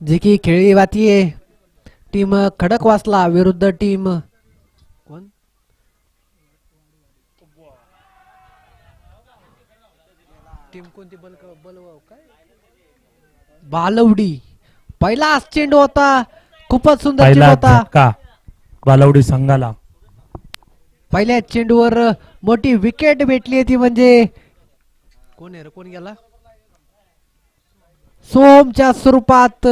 जी की खेळली जातीये टीम खडकवासला विरुद्ध टीम. कोण? टीम कोणती? बल बल काय? बालवडी. पहिलाच चेंडू होता. खूपच सुंदर चेंडू पहिला होता. झटका बालवडी संघाला. पहिल्या चेंडूवर मोठी विकेट भेटली ती म्हणजे. कोण आहे रे? कोण गेला? सोमच्या स्वरूपात.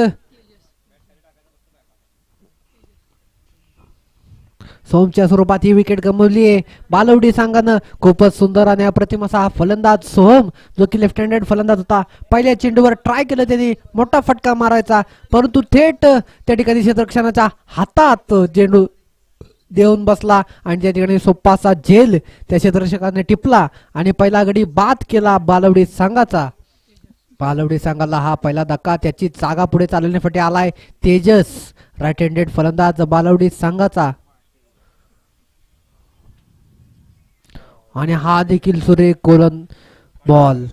सोमच्या स्वरूपात ही विकेट गमवली आहे. बालवडी संघानं खूपच सुंदर आणि अप्रतिम असा हा फलंदाज सोहम जो की लेफ्ट हँडेड फलंदाज होता. पहिल्या चेंडूवर ट्राय केलं त्यांनी मोठा फटका मारायचा. परंतु थेट त्या ठिकाणी क्षेत्रक्षणाच्या हातात चेंडू देऊन बसला आणि त्या ठिकाणी सोप्पासा झेल त्या क्षेत्रक्षकाने टिपला आणि पहिला गडी बाद केला बालवडी संघाचा बालवडी संघाला हा पहिला धक्का. त्याची जागा पुढे चालवण्यासाठी आलाय तेजस. राईट हँडेड फलंदाज बालवडी संघाचा. आणि हा देखील सुरेख गोलन बॉल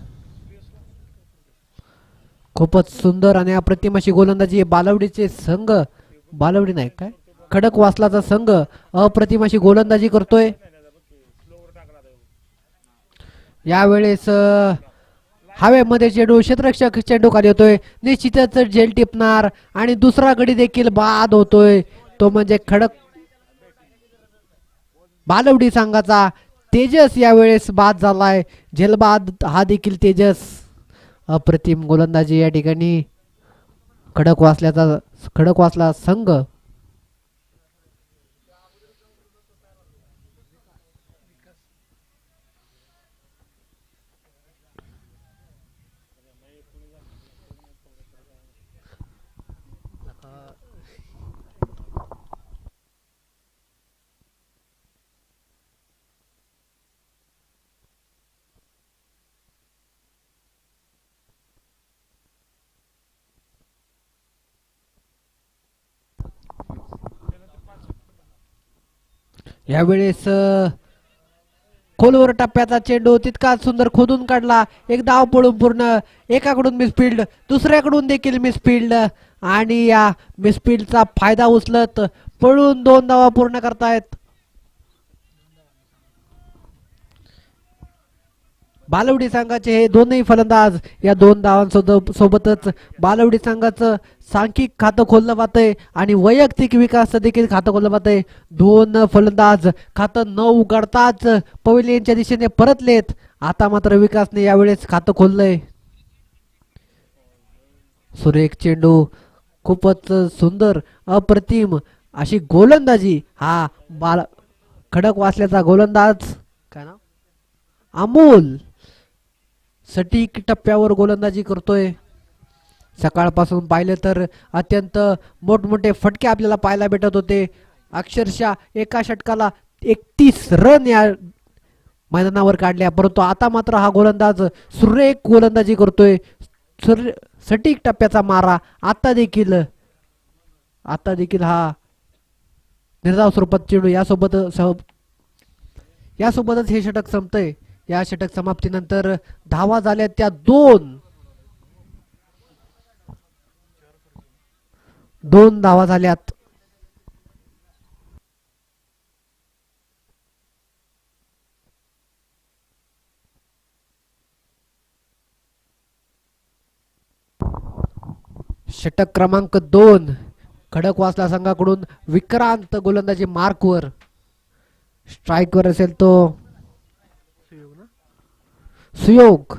खूपच सुंदर आणि अप्रतिम अशी गोलंदाजी बालवडीचे संघ. बालवडी नाही काय? खडक वासलाचा संघ. अप्रतिम अशी गोलंदाजी करतोय. यावेळेस हवेमध्ये चेंडू क्षेत्ररक्षक चेंडू खाली होतोय निश्चितच झेल टिपणार आणि दुसरा गडी देखील बाद होतोय. तो म्हणजे खडक बालवडी संघाचा तेजस यावेळेस बाद झालाय. झेलबाद हा देखील तेजस. अप्रतिम गोलंदाजी या ठिकाणी खडक वाचल्याचा खडक वाचला संघ. यावेळेस खोलवर टप्प्याचा चेंडू तितकाच सुंदर खोदून काढला. एक धाव पळून पूर्ण एकाकडून मिसफिल्ड दुसऱ्याकडून देखील मिसफिल्ड आणि या मिसफिल्डचा फायदा उचलत पळून दोन धावा पूर्ण करतायत. बालवडी संघाचे हे दोनही फलंदाज या दोन धावांसोबत सोबतच बालवडी संघाचं सांख्यिक खातं खोललं जातंय आणि वैयक्तिक विकास देखील खातं खोललं जातंय. दोन फलंदाज खातं न उघडताच पवेलियनच्या दिशेने परतलेत. आता मात्र विकासने यावेळेस खातं खोललंय. सुरेख चेंडू खूपच सुंदर अप्रतिम अशी गोलंदाजी. हा बाल खडक वाचल्याचा गोलंदाज. काय ना अमोल. सटीक टप्प्यावर गोलंदाजी करतोय. सकाळपासून पाहिलं तर अत्यंत मोठमोठे फटके आपल्याला पाहायला भेटत होते. अक्षरशः एका षटकाला एकतीस रन या मैदानावर काढल्या. परंतु आता मात्र हा गोलंदाज सुरेख गोलंदाजी करतोय. सुर सटीक टप्प्याचा मारा आता देखील आता देखील हा निर्धाव स्वरूपात चेंडू. यासोबत सह- यासोबतच हे षटक संपतंय. या षटक समाप्तीनंतर धावा झाल्या त्या दोन. दोन धावा झाल्यात. षटक क्रमांक दोन खडकवासला संघाकडून विक्रांत गोलंदाजी मार्कवर. स्ट्राईकवर असेल तो. सुयोग.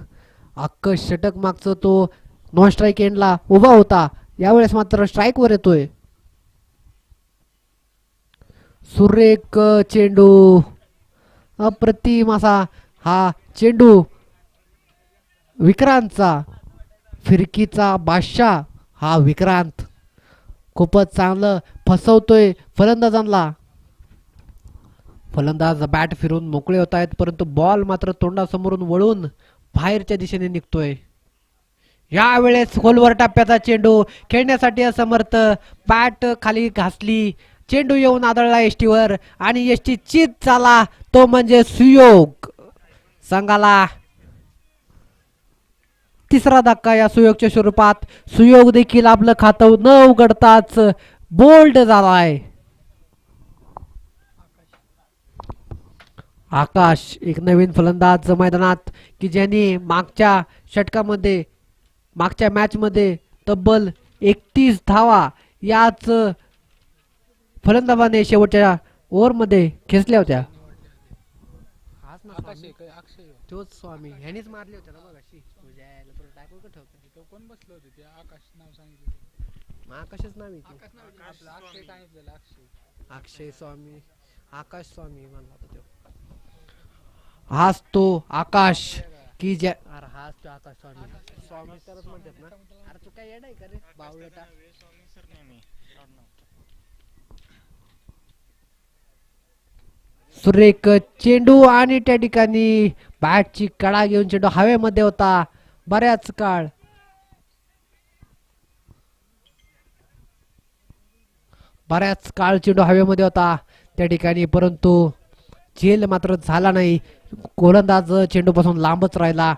अक्क षटक मागचं तो नॉन स्ट्राईक एंडला उभा होता. यावेळेस मात्र स्ट्राईकवर येतोय. सुरेख चेंडू. अप्रतिम असा हा चेंडू. विक्रांतचा. फिरकीचा बादशाह हा विक्रांत. खूपच चांगलं फसवतोय फलंदाजांना फलंदाज बॅट फिरून मोकळे होत आहेत परंतु बॉल मात्र तोंडासमोरून वळून बाहेरच्या दिशेने निघतोय. यावेळेस खोलवर टप्प्याचा चेंडू खेळण्यासाठी असमर्थ बॅट खाली घासली. चेंडू येऊन आदळला एसटीवर आणि एसटी चित झाला. तो म्हणजे सुयोग. संघाला तिसरा धक्का या सुयोगच्या स्वरूपात. सुयोग देखील आपलं खातं न उघडताच बोल्ड झाला आहे आकाश एक नवीन फलंदाज मैदानात की ज्यांनी मागच्या षटकामध्ये मागच्या मॅचमध्ये तब्बल एकतीस धावा याच फलंदाजाने शेवटच्या ओव्हरमध्ये खेचल्या होत्या? तोच स्वामी ह्यानीच मारले होते ना मगाशी. तुझ्या यायला तुला टाकून का ठेवतो तिथं कोण बसलं होतं ते? आकाश नाव सांगितलं आकाशच नाव आहे ते. आपलं अक्षय सांगितलेलं अक्षय अक्षय स्वामी आकाश स्वामी म्हणला होता तो. हाच तो आकाश की ज्या अरे हाच तो आकाश स्वामी. स्वामी तरच म्हणतात ना. अरे तू काय येडाय का रे? बावळटा सुरेख चेंडू आणि त्या ठिकाणी बॅटची कडा घेऊन चेंडू हवेमध्ये होता. बऱ्याच काळ. बऱ्याच काळ चेंडू हवेमध्ये होता. त्या ठिकाणी परंतु झेल मात्र झाला नाही. गोलंदाज चेंडूपासून लांबच राहिला.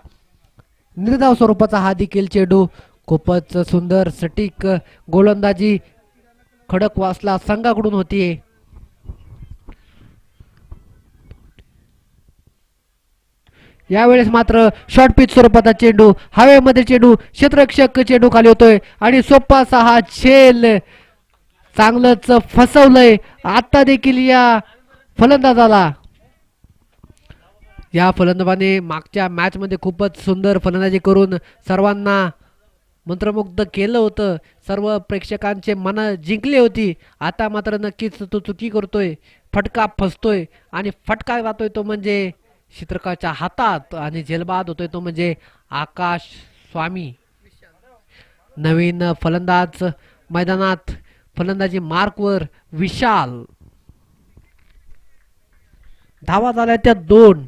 निर्धाव स्वरूपाचा हा देखील चेंडू खूपच सुंदर सटीक गोलंदाजी खडक वासला संघाकडून होतीये यावेळेस मात्र शॉर्ट पिच स्वरूपाचा चेंडू हवेमध्ये चेंडू क्षेत्ररक्षक चेंडू खाली होतोय आणि सोपासा हा झेल. चांगलंच फसवलंय. आता देखील या फलंदाजाला या फलंदाजाने मागच्या मॅचमध्ये खूपच सुंदर फलंदाजी करून सर्वांना मंत्रमुग्ध केलं होतं. सर्व प्रेक्षकांचे मन जिंकली होती. आता मात्र नक्कीच तो चुकी करतोय. फटका फसतोय आणि फटका जातोय तो म्हणजे चित्रकाच्या हातात आणि झेलबाद होतोय तो म्हणजे आकाश स्वामी. नवीन फलंदाज मैदानात फलंदाजी मार्कवर विशाल. धावा झाल्या त्या दोन.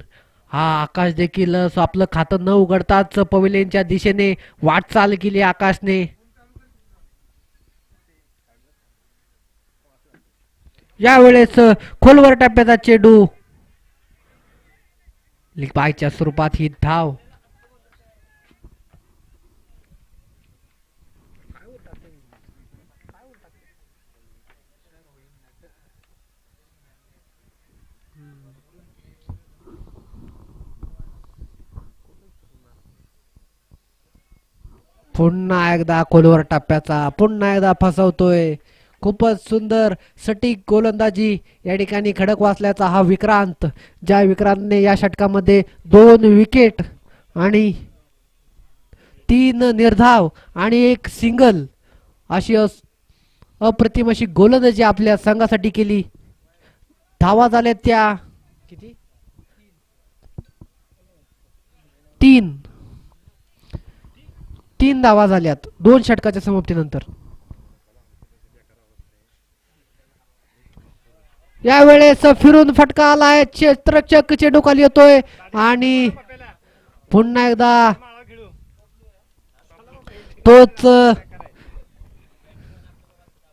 हा आकाश देखील असं आपलं खातं न उघडताच पवेलियनच्या दिशेने वाटचाल केली आकाशने. यावेळेस खोलवर टप्प्याचा चेडू. बायच्या स्वरूपात ही धाव. पुन्हा एकदा खोलवर टप्प्याचा पुन्हा एकदा फसवतोय. खूपच सुंदर सटीक गोलंदाजी या ठिकाणी खडक वाचल्याचा हा विक्रांत ज्या विक्रांतने या षटकामध्ये दोन विकेट आणि तीन निर्धाव आणि एक सिंगल अशी अस- अप्रतिम अशी गोलंदाजी आपल्या संघासाठी केली. धावा झाल्या त्या. किती? तीन. तीन धावा झाल्यात दोन षटकाच्या समाप्तीनंतर. यावेळेस फिरून फटका आलाय क्षेत्ररक्षक चेंडू येतोय आणि पुन्हा एकदा तोच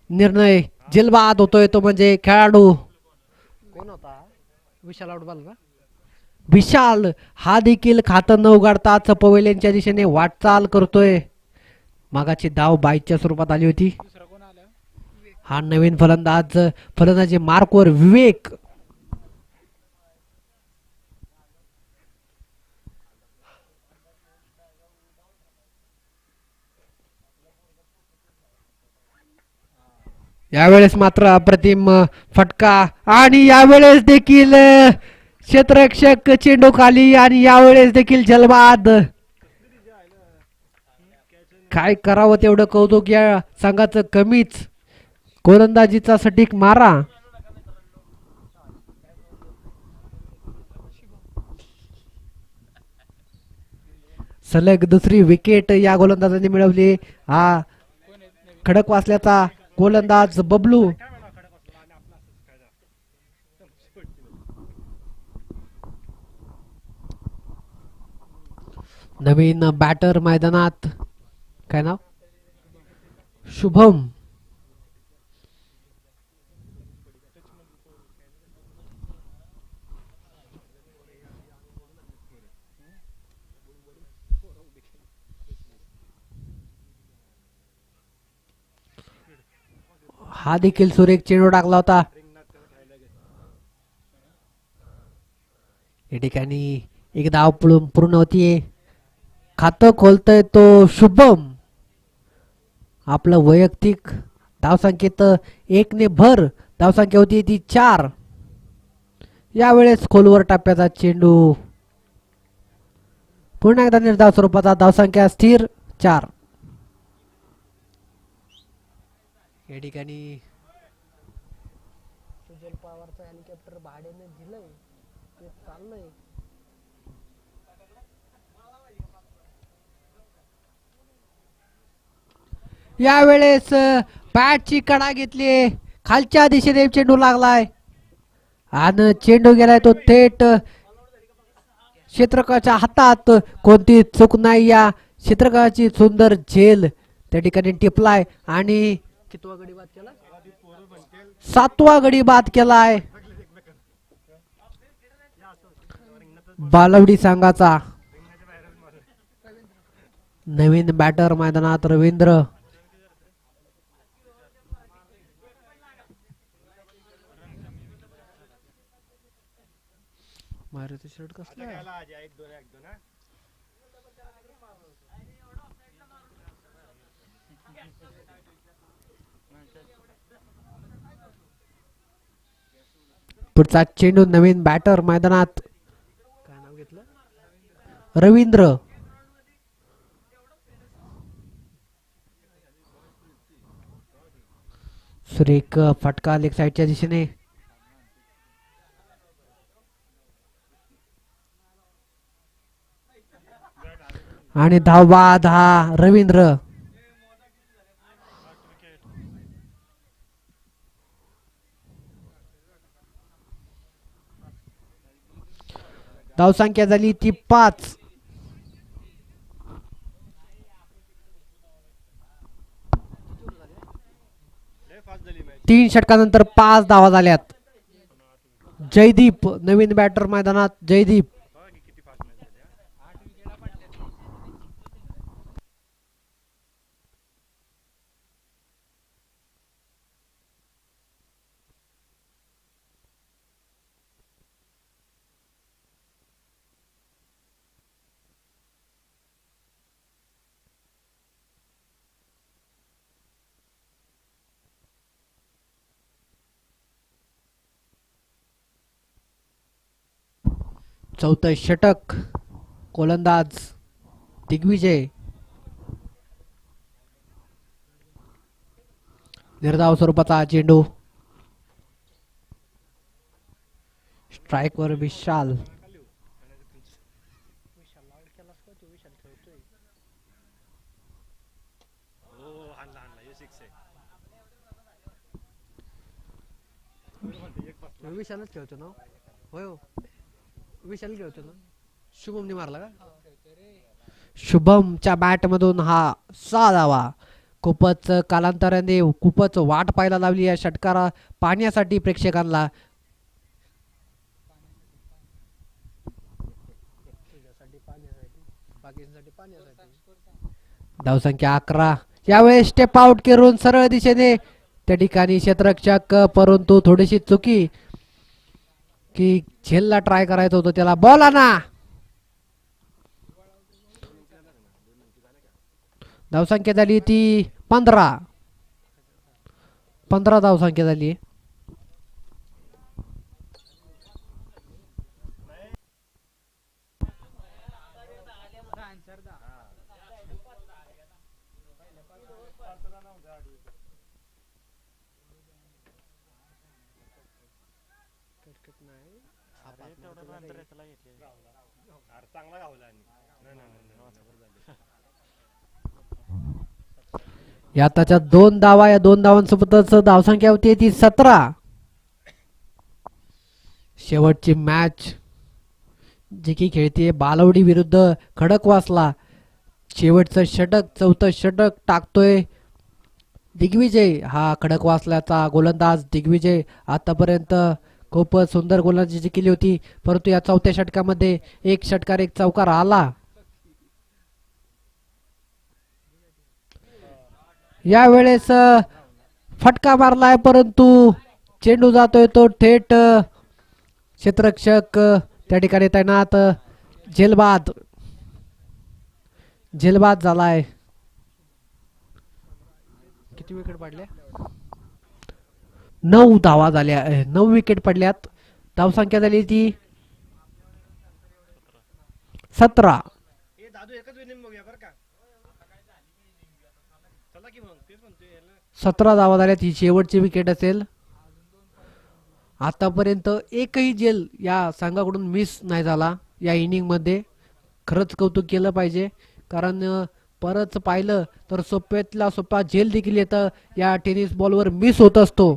निर्णय जिलबाद होतोय तो म्हणजे खेळाडू. कोण होता? विशाल आउटबॉल का? विशाल हा देखील खातं न उघडताच यांच्या दिशेने वाटचाल करतोय. मागाची धाव बाईकच्या स्वरूपात आली होती. हा नवीन फलंदाज फलंदाजी मार्कवर विवेक. यावेळेस मात्र अप्रतिम फटका आणि यावेळेस देखील क्षेत्ररक्षक चेंडू खाली आणि यावेळेस देखील जलबाद. काय करावं तेवढं कौतुक या संघाचं कमीच. गोलंदाजीचा सटीक मारा. सलग दुसरी विकेट या गोलंदाजाने मिळवली. हा खडक वाचल्याचा गोलंदाज बबलू. नवीन बॅटर मैदानात. काय नाव? शुभम. हा देखील सुरेख चेंडू टाकला होता. या ठिकाणी एक धाव पूर्ण होतीये. खातं खोलतोय तो शुभम. आपलं वैयक्तिक धावसंख्येत एकने भर धावसंख्या होती ती चार. यावेळेस खोलवर टाप्याचा चेंडू. पुन्हा एकदा निर्धाव स्वरूपाचा धावसंख्या स्थिर चार. या ठिकाणी सुजल पवारचं हेलिकॉप्टर भाड्याने दिलंय. ते चाललंय. यावेळेस बॅटची कडा घेतली. खालच्या दिशेने चेंडू लागलाय. आणि चेंडू गेलाय तो थेट क्षेत्रकाच्या हातात. कोणती चूक नाही या क्षेत्रकाची सुंदर झेल. त्या ठिकाणी टिपलाय आणि कितवा गडी बाद केला सातवा गडी बाद केलाय. बालवडी संघाचा. नवीन बॅटर मैदानात रवींद्र. मारुती शर्ट कसला? आहे? पुढचा चेंडू नवीन बॅटर मैदानात. काय नाव घेतलं? रवींद्र. सुरेख फटका लेग साईडच्या दिशेने. आणि धावा दहा रवींद्र. धावसंख्या झाली ती पाच. तीन षटकानंतर पाच धावा झाल्यात. जयदीप नवीन बॅटर मैदानात जयदीप. चौथं षटक गोलंदाज दिग्विजय. निर्धाव स्वरूपाचा चेंडू. स्ट्राईकवर विशाल. विशालच खेळतो ना हो. होय हो. विशाल खेळतो ना. शुभमने मारला का? शुभमच्या बॅट मधून हा सहा धावा खूपच कालांतराने खूपच वाट पाहायला लावली या षटकारा पाहण्यासाठी प्रेक्षकांना. धावसंख्या अकरा. यावेळेस स्टेप आउट करून सरळ दिशेने. त्या ठिकाणी क्षेत्ररक्षक परंतु थोडीशी चुकी. की झेलला ट्राय करायचं होतं त्याला बॉल आणा. धावसंख्या झाली ती पंधरा. पंधरा धावसंख्या झाली. या त्याच्या दोन धावा या दोन धावांसोबतच धावसंख्या होती ती सतरा. शेवटची मॅच जी की खेळतीये बालवडी विरुद्ध खडकवासला शेवटचं षटक चौथं षटक टाकतोय दिग्विजय. हा खडकवासल्याचा गोलंदाज दिग्विजय आतापर्यंत खूपच सुंदर गोलंदाजी केली होती परंतु या चौथ्या षटकामध्ये एक षटकार एक चौकार आला. यावेळेस फटका मारलाय परंतु चेंडू जातोय तो थेट क्षेत्ररक्षक त्या ठिकाणी तैनात झेलबाद. झेलबाद झालाय. किती विकेट पडल्या नऊ धावा झाल्या नऊ विकेट पडल्यात. धावसंख्या झाली ती सतरा. सतरा धावा झाल्यात ही शेवटची विकेट असेल. आतापर्यंत एकही जेल या संघाकडून मिस नाही झाला या इनिंगमध्ये खरंच कौतुक केलं पाहिजे कारण परत पाहिलं तर सोप्यातला सोपा जेल देखील येतं. या टेनिस बॉलवर मिस होत असतो.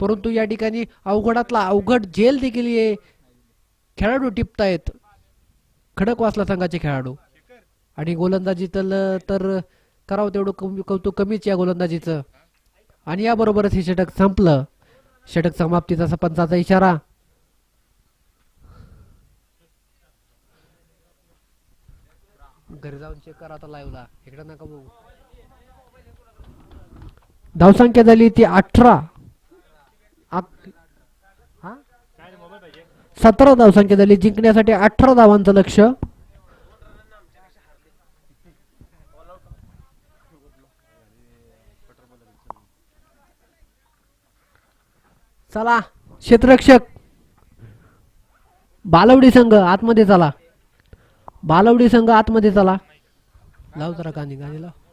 परंतु या ठिकाणी अवघडातला अवघड जेल देखील हे खेळाडू टिपतायत. खडकवासला संघाचे खेळाडू. आणि गोलंदाजी तर करावं तेवढं कमी कौतुक कमीच या गोलंदाजीचं. आणि याबरोबरच हे षटक संपलं. षटक समाप्तीचा पंचाचा इशारा. घरी जाऊन चेक करा आता लाईव्हला इकडे नका बघू. धावसंख्या झाली ती अठरा. सतरा धाव संख्या झाली जिंकण्यासाठी अठरा धावांचं लक्ष. चला क्षेत्ररक्षक. बालवडी संघ आतमध्ये चला. बालवडी संघ आतमध्ये चला. लाव जरा गाणी गाणी लाव.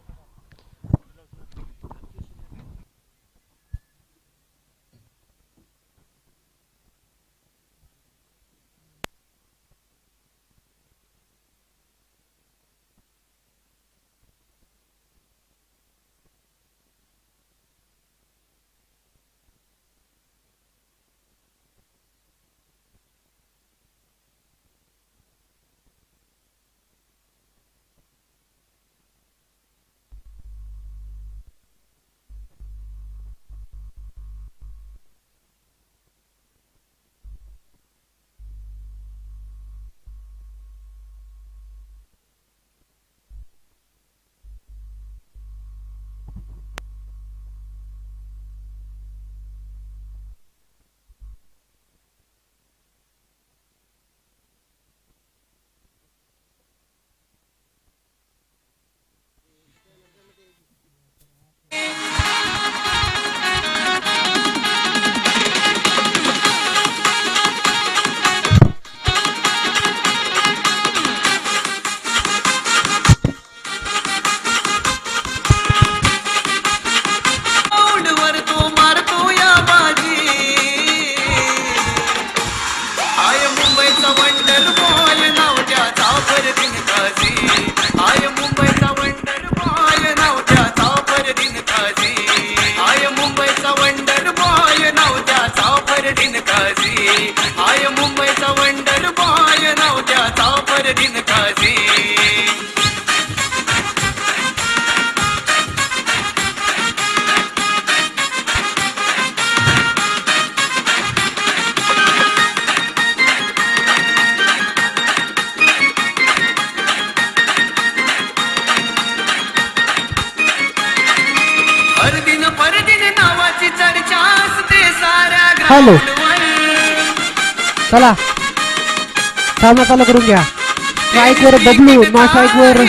सामना चालू करून घ्या. स्ट्राईक वर बबलू नॉन स्ट्राईक वर.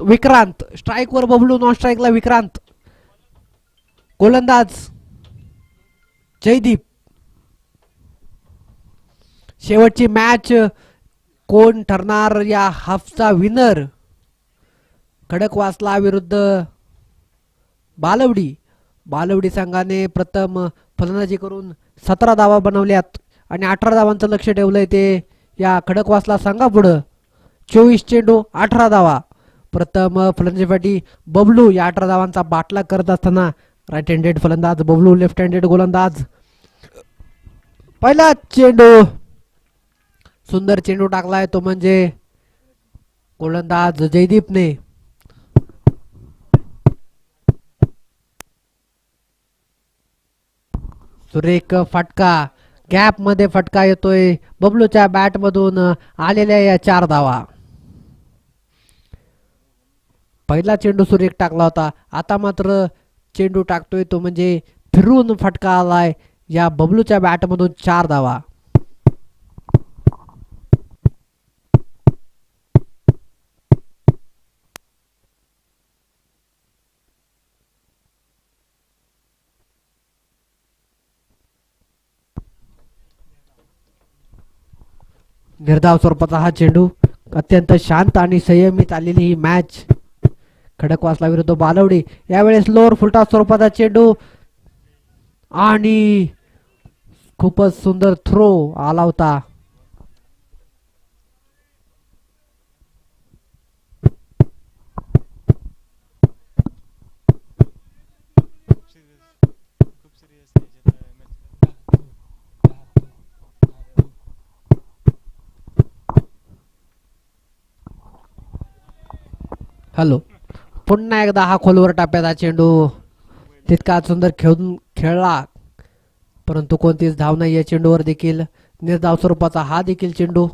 विक्रांत स्ट्राईक वर बबलू नॉन स्ट्राईकला विक्रांत. गोलंदाज जयदीप. शेवटची मॅच कोण ठरणार या हाफचा विनर खडकवासला विरुद्ध बालवडी. बालवडी संघाने प्रथम फलंदाजी करून सतरा धावा बनवल्यात. आणि अठरा धावांचं लक्ष ठेवलंय ते. या खडकवासला सांगा पुढं. चोवीस चेंडू अठरा धावा प्रथम फलंदाजीसाठी बबलू या अठरा धावांचा बाटला करत असताना राईट हँडेड फलंदाज बबलू लेफ्ट हँडेड गोलंदाज. पहिला चेंडू. सुंदर चेंडू टाकलाय तो म्हणजे गोलंदाज जयदीपने. सुरेख फटका. गॅपमध्ये फटका येतोय. बबलूच्या बॅट मधून आलेल्या या चार धावा. पहिला चेंडू सुरेख टाकला होता. आता मात्र चेंडू टाकतोय तो म्हणजे फिरून फटका आलाय या बबलूच्या बॅटमधून चार धावा. निर्धाव स्वरूपाचा हा चेंडू अत्यंत शांत आणि संयमित आलेली ही मॅच खडकवासला विरुद्ध बालवडी. यावेळेस लोअर फुलटा स्वरूपाचा चेंडू आणि खूपच सुंदर थ्रो आला होता. हॅलो. पुन्हा एकदा हा खोलवर टाप्याचा चेंडू तितका सुंदर खेळून खेळला परंतु कोणतीच धाव नाही या चेंडूवर देखील. निर्धाव स्वरूपाचा हा देखील चेंडू.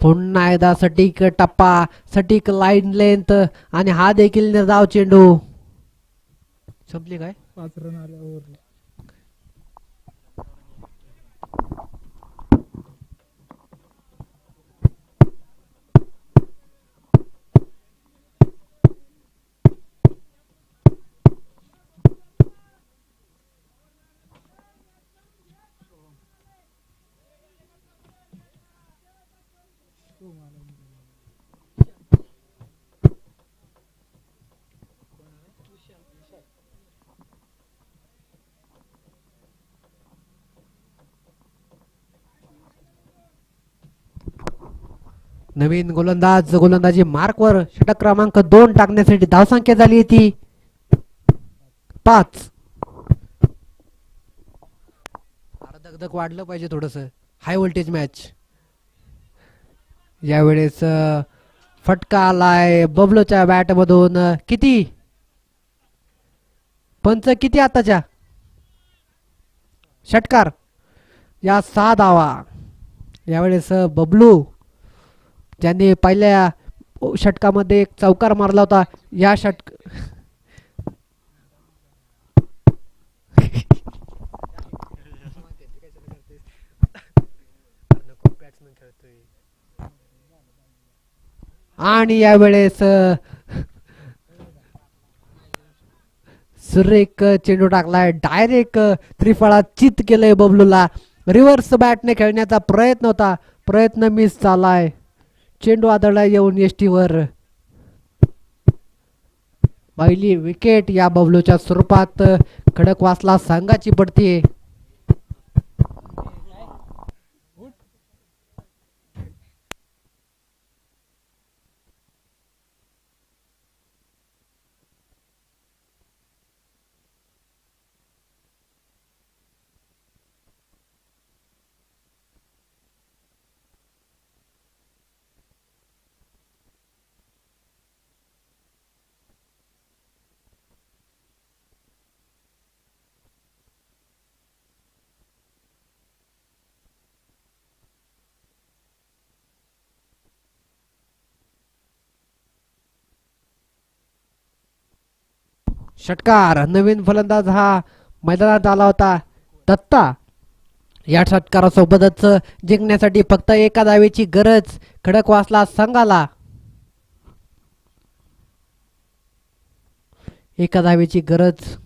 पुन्हा एकदा सटीक टप्पा सटीक लाईन लेंथ आणि हा देखील निर्धाव चेंडू. संपली काय? पाच रन आले नवीन गोलंदाज गोलंदाजी मार्कवर षटक क्रमांक दोन टाकण्यासाठी धावसंख्या झाली ती. पाच. दगदग वाढलं पाहिजे थोडस. हाय व्होल्टेज मॅच यावेळेस फटका आलाय बबलोच्या बॅट मधून किती? पंच किती आताच्या? षटकार. या सहा धावा. यावेळेस बबलू ज्यांनी पहिल्या षटकामध्ये एक चौकार मारला होता या षटक आणि यावेळेस अ, सुरेख चेंडू टाकलाय. डायरेक्ट त्रिफळा चित केलंय बबलूला. रिव्हर्स बॅटने खेळण्याचा प्रयत्न होता. प्रयत्न मिस झालाय. चेंडू आदळला येऊन एसटीवर. पहिली विकेट या बबलूच्या स्वरूपात खडकवासला संघाची पडतीये. षटकार नवीन फलंदाज हा मैदानात आला होता. दत्ता या षटकारासोबतच जिंकण्यासाठी फक्त एका दावेची गरज खडकवासला संघाला. एका दावेची गरज